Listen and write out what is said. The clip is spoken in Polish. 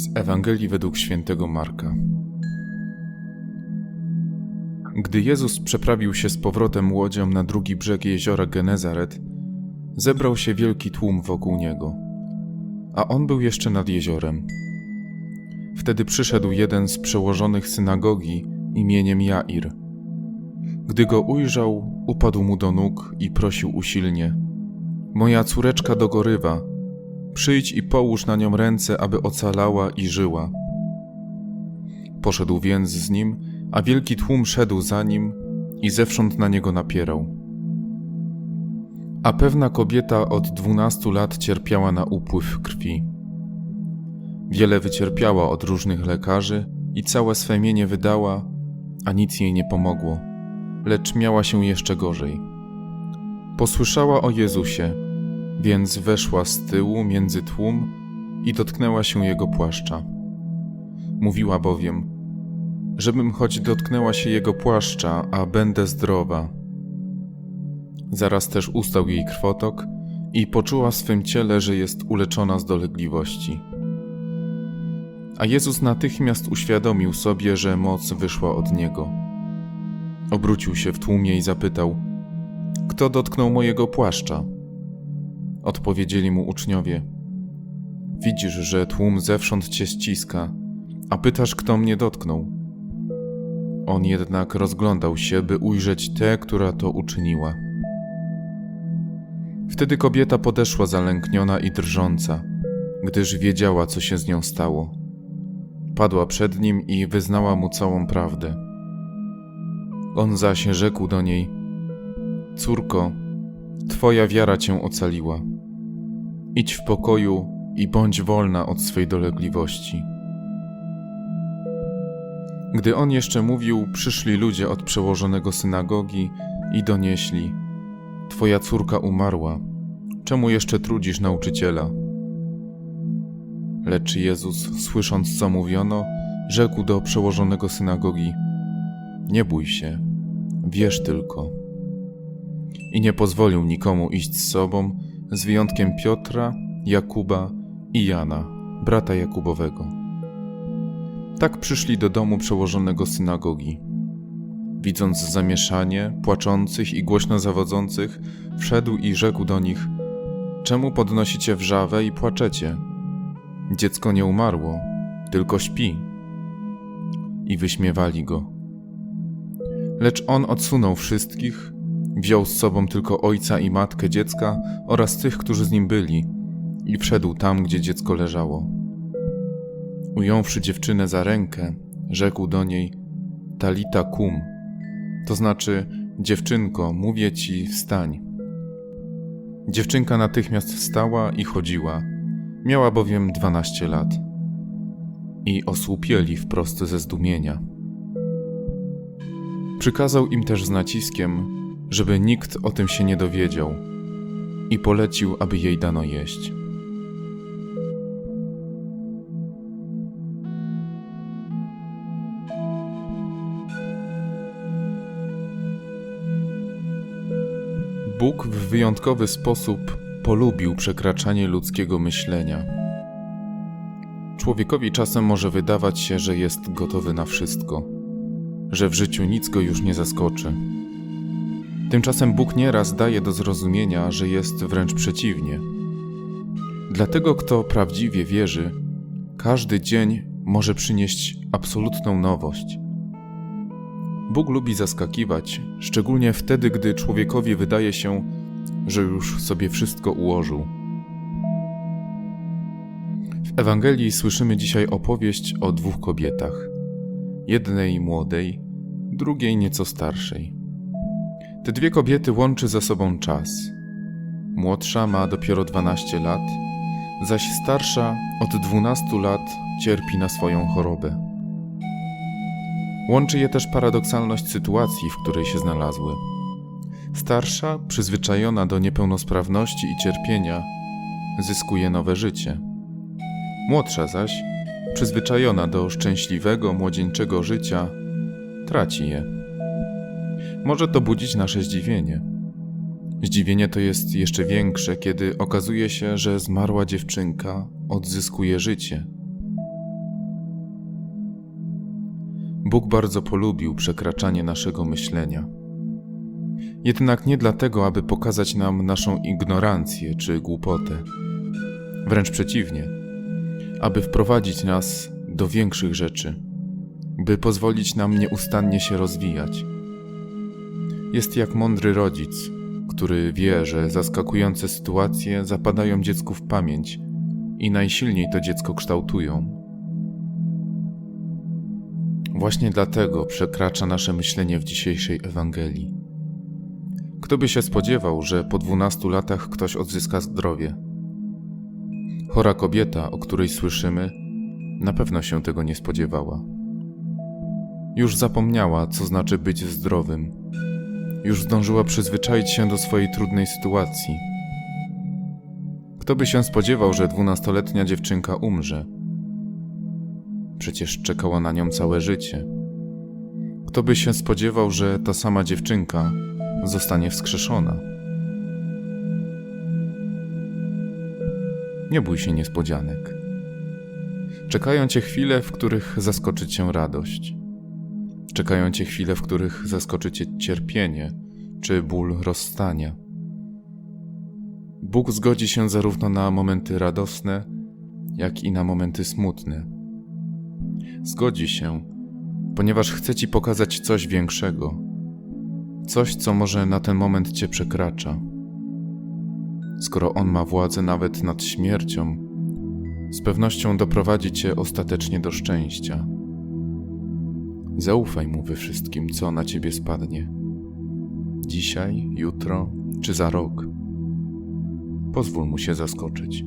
Z Ewangelii według świętego Marka. Gdy Jezus przeprawił się z powrotem łodzią na drugi brzeg jeziora Genezaret, zebrał się wielki tłum wokół niego, a on był jeszcze nad jeziorem. Wtedy przyszedł jeden z przełożonych synagogi imieniem Jair. Gdy go ujrzał, upadł mu do nóg i prosił usilnie: Moja córeczka dogorywa, przyjdź i połóż na nią ręce, aby ocalała i żyła. Poszedł więc z nim, a wielki tłum szedł za nim i zewsząd na niego napierał. A pewna kobieta od dwunastu lat cierpiała na upływ krwi. Wiele wycierpiała od różnych lekarzy i całe swe mienie wydała, a nic jej nie pomogło, lecz miała się jeszcze gorzej. Posłyszała o Jezusie, więc weszła z tyłu między tłum i dotknęła się jego płaszcza. Mówiła bowiem, żebym choć dotknęła się jego płaszcza, a będę zdrowa. Zaraz też ustał jej krwotok i poczuła w swym ciele, że jest uleczona z dolegliwości. A Jezus natychmiast uświadomił sobie, że moc wyszła od niego. Obrócił się w tłumie i zapytał: Kto dotknął mojego płaszcza? Odpowiedzieli mu uczniowie: Widzisz, że tłum zewsząd cię ściska, a pytasz, kto mnie dotknął. On jednak rozglądał się, by ujrzeć tę, która to uczyniła. Wtedy kobieta podeszła zalękniona i drżąca, gdyż wiedziała, co się z nią stało. Padła przed nim i wyznała mu całą prawdę. On zaś rzekł do niej: Córko, Twoja wiara cię ocaliła. Idź w pokoju i bądź wolna od swej dolegliwości. Gdy on jeszcze mówił, przyszli ludzie od przełożonego synagogi i donieśli: Twoja córka umarła. Czemu jeszcze trudzisz nauczyciela? Lecz Jezus, słysząc co mówiono, rzekł do przełożonego synagogi: Nie bój się, wierz tylko. I nie pozwolił nikomu iść z sobą, z wyjątkiem Piotra, Jakuba i Jana, brata Jakubowego. Tak przyszli do domu przełożonego synagogi. Widząc zamieszanie, płaczących i głośno zawodzących, wszedł i rzekł do nich: Czemu podnosicie wrzawę i płaczecie? Dziecko nie umarło, tylko śpi. I wyśmiewali go. Lecz on odsunął wszystkich, wziął z sobą tylko ojca i matkę dziecka oraz tych, którzy z nim byli, i wszedł tam, gdzie dziecko leżało. Ująwszy dziewczynę za rękę, rzekł do niej: Talita kum, to znaczy, dziewczynko, mówię ci, wstań. Dziewczynka natychmiast wstała i chodziła, miała bowiem dwanaście lat. I osłupieli wprost ze zdumienia. Przykazał im też z naciskiem, żeby nikt o tym się nie dowiedział, i polecił, aby jej dano jeść. Bóg w wyjątkowy sposób polubił przekraczanie ludzkiego myślenia. Człowiekowi czasem może wydawać się, że jest gotowy na wszystko, że w życiu nic go już nie zaskoczy. Tymczasem Bóg nieraz daje do zrozumienia, że jest wręcz przeciwnie. Dlatego, kto prawdziwie wierzy, każdy dzień może przynieść absolutną nowość. Bóg lubi zaskakiwać, szczególnie wtedy, gdy człowiekowi wydaje się, że już sobie wszystko ułożył. W Ewangelii słyszymy dzisiaj opowieść o dwóch kobietach: jednej młodej, drugiej nieco starszej. Te dwie kobiety łączy ze sobą czas. Młodsza ma dopiero 12 lat, zaś starsza od 12 lat cierpi na swoją chorobę. Łączy je też paradoksalność sytuacji, w której się znalazły. Starsza, przyzwyczajona do niepełnosprawności i cierpienia, zyskuje nowe życie. Młodsza zaś, przyzwyczajona do szczęśliwego, młodzieńczego życia, traci je. Może to budzić nasze zdziwienie. Zdziwienie to jest jeszcze większe, kiedy okazuje się, że zmarła dziewczynka odzyskuje życie. Bóg bardzo polubił przekraczanie naszego myślenia. Jednak nie dlatego, aby pokazać nam naszą ignorancję czy głupotę. Wręcz przeciwnie, aby wprowadzić nas do większych rzeczy, by pozwolić nam nieustannie się rozwijać. Jest jak mądry rodzic, który wie, że zaskakujące sytuacje zapadają dziecku w pamięć i najsilniej to dziecko kształtują. Właśnie dlatego przekracza nasze myślenie w dzisiejszej Ewangelii. Kto by się spodziewał, że po 12 latach ktoś odzyska zdrowie? Chora kobieta, o której słyszymy, na pewno się tego nie spodziewała. Już zapomniała, co znaczy być zdrowym. Już zdążyła przyzwyczaić się do swojej trudnej sytuacji. Kto by się spodziewał, że dwunastoletnia dziewczynka umrze? Przecież czekała na nią całe życie. Kto by się spodziewał, że ta sama dziewczynka zostanie wskrzeszona? Nie bój się niespodzianek. Czekają cię chwile, w których zaskoczy cię radość. Czekają cię chwile, w których zaskoczy cię cierpienie czy ból rozstania. Bóg zgodzi się zarówno na momenty radosne, jak i na momenty smutne. Zgodzi się, ponieważ chce ci pokazać coś większego, coś, co może na ten moment cię przekracza. Skoro On ma władzę nawet nad śmiercią, z pewnością doprowadzi cię ostatecznie do szczęścia. Zaufaj mu we wszystkim, co na ciebie spadnie. Dzisiaj, jutro czy za rok. Pozwól mu się zaskoczyć.